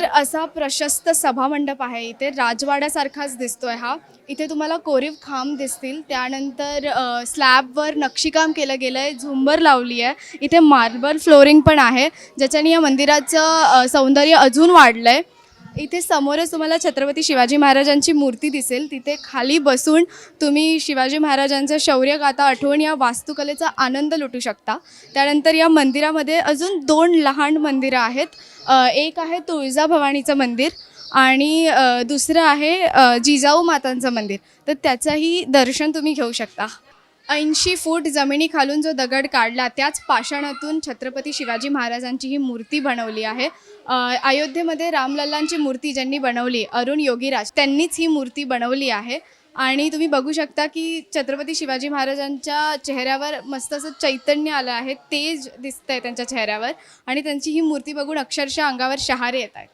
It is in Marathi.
तर असा प्रशस्त सभामंडप आहे इथे. राजवाड्यासारखाच दिसतोय हा. इथे तुम्हाला कोरीव खांब दिसतील. त्यानंतर स्लॅबवर नक्षीकाम केलं गेलं आहे झुंबर लावली आहे. इथे मार्बल फ्लोरिंग पण आहे. ज्याच्याने या मंदिराचं सौंदर्य अजून वाढलं आहे इथे समोरच तुम्हाला छत्रपती शिवाजी महाराजांची मूर्ती दिसेल. तिथे खाली बसून तुम्ही शिवाजी महाराजांचं शौर्यगाथा आठवून या वास्तुकलेचा आनंद लुटू शकता. त्यानंतर या मंदिरामध्ये अजून दोन लहान मंदिरं आहेत. एक आहे तुळजाभवानीचं मंदिर आणि दुसरं आहे जिजाऊ मातांचं मंदिर. तर त्याचंही दर्शन तुम्ही घेऊ शकता. ऐंशी फूट जमिनीखालून जो दगड काढला त्याच पाषाणातून छत्रपती शिवाजी महाराजांची ही मूर्ती बनवली आहे. अयोध्येमध्ये रामलल्लांची मूर्ती ज्यांनी बनवली अरुण योगीराज त्यांनीच ही मूर्ती बनवली आहे. आणि तुम्ही बघू शकता की छत्रपती शिवाजी महाराजांच्या चेहऱ्यावर मस्त असं चैतन्य आलं आहे तेज दिसतंय त्यांच्या चेहऱ्यावर. आणि त्यांची ही मूर्ती बघून अक्षरशः अंगावर शहारे येत आहेत.